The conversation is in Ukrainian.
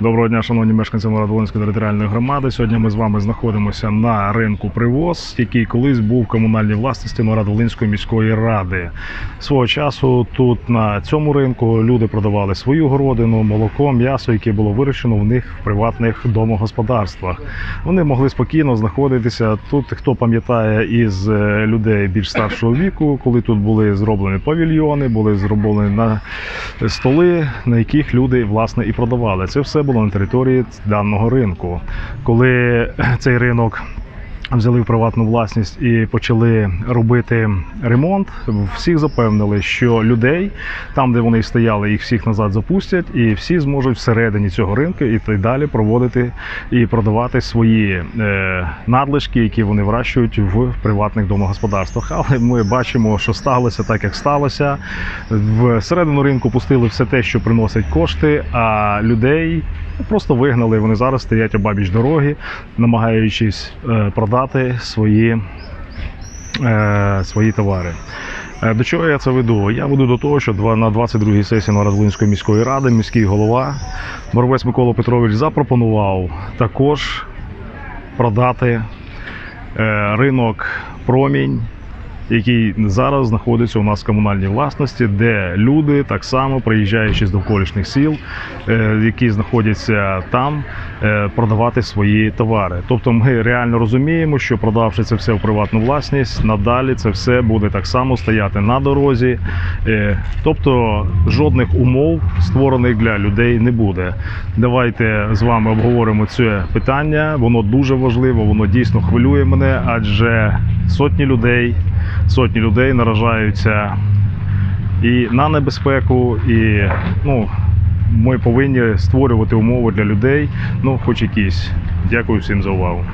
Доброго дня, шановні мешканці Новоград-Волинської територіальної громади. Сьогодні ми з вами знаходимося на ринку Привоз, який колись був в комунальній власності Новоград-Волинської міської ради. Свого часу тут на цьому ринку люди продавали свою городину, молоко, м'ясо, яке було вирощено в них в приватних домогосподарствах. Вони могли спокійно знаходитися тут. Хто пам'ятає із е, людей більш старшого віку, коли тут були зроблені павільйони, були зроблені на столи, на яких люди власне і продавали. Це все було на території даного ринку. Коли цей ринок взяли в приватну власність і почали робити ремонт, всіх запевнили, що людей там, де вони стояли, їх всіх назад запустять, і всі зможуть всередині цього ринку і так далі проводити і продавати свої е, надлишки, які вони вирощують в приватних домогосподарствах. Але ми бачимо, що сталося так, як сталося. В середину ринку пустили все те, що приносить кошти, а людей просто вигнали. Вони зараз стоять обабіч дороги, намагаючись е, продати свої, е, свої товари. Е, До чого я це веду? Я веду до того, що на 22-й сесії Новоград-Волинської міської ради міський голова Боровець Микола Петрович запропонував також продати е, ринок промінь, який зараз знаходиться у нас в комунальній власності, де люди так само приїжджаючи з довколишніх сіл, е, які знаходяться там, продавати свої товари. Тобто, ми реально розуміємо, що продавши це все в приватну власність, надалі це все буде так само стояти на дорозі. Е, Тобто жодних умов створених для людей не буде. Давайте з вами обговоримо це питання. Воно дуже важливо, воно дійсно хвилює мене, адже сотні людей, сотні людей наражаються і на небезпеку, і ну, ми повинні створювати умови для людей, ну, хоч якісь. Дякую всім за увагу.